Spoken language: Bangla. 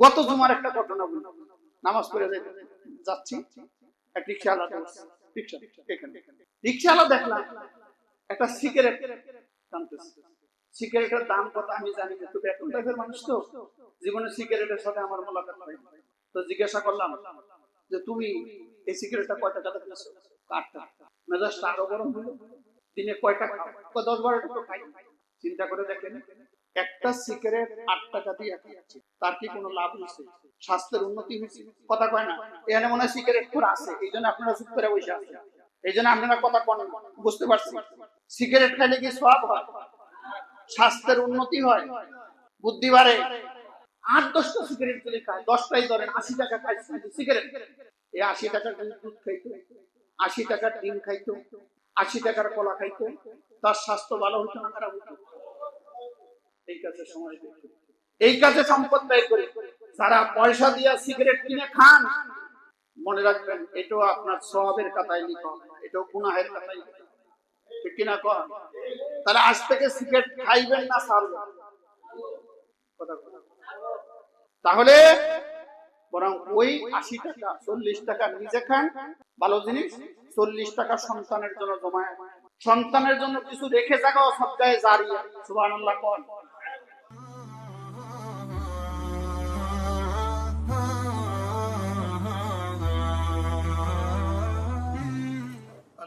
গত জুমার একটা ঘটনা বলি। নামাজ পড়ে যাচ্ছি। এক রিক্সাওয়ালা রিক্সা এখানে। রিক্সাওয়ালা দেখলাম, একটা সিগারেট টানতেছে। সিগারেটের দাম কত আমি জানি না, তবে এখন টাইপের মানুষ তো। জীবনে সিগারেটের সাথে আমার মোলাকাত হয়। তো জিজ্ঞাসা করলাম যে, তুমি এই সিগারেটটা কয় টাকা দিয়েছ কাঠটা মেজাজটা আরও গরম হলো। দিনে কয়টা দশ বারোটা তো খাই। চিন্তা করে দেখেন। একটা আট টাকা দিয়ে তার কি কোনো লাভ হয়েছে স্বাস্থ্যের উন্নতি হয়েছে কথা কয় না? এখানে মনে হয় সিগারেট করে আছে। এই জন্য আপনারা চুপ করে বসে আছেন। এই জন্য আপনারা কথা কন বুঝতে সিগারেট খাইলে কি সব হয়? স্বাস্থ্যের উন্নতি হয়? বুদ্ধি বাড়ে? আট, দশটা সিগারেট যদি খায়, দশটাই ধরেন, আশি টাকা খায় সিগারেট। এই আশি টাকার দুধ খাইতো, আশি টাকার ডিম খাইতো, আশি টাকার কলা খাইতো। তার স্বাস্থ্য ভালো হতো না খারাপ এই কাজে সম্পদ ব্যয় করে। যারা পয়সা দিয়া সিগারেট কিনে খান, মনে রাখবেন, এটাও আপনার সবের কাতায় লিখা। এটাও গুনাহের কিনা? কর তাহলে আজ থেকে সিগারেট খাইবেন না তাহলে বরং ওই আশি টাকা, চল্লিশ টাকা নিজে খান। ভালো জিনিস, চল্লিশ টাকা সন্তানের জন্য জমায় সন্তানের জন্য কিছু রেখে যাগাও সব জায়গায় জারি সুবাহ কর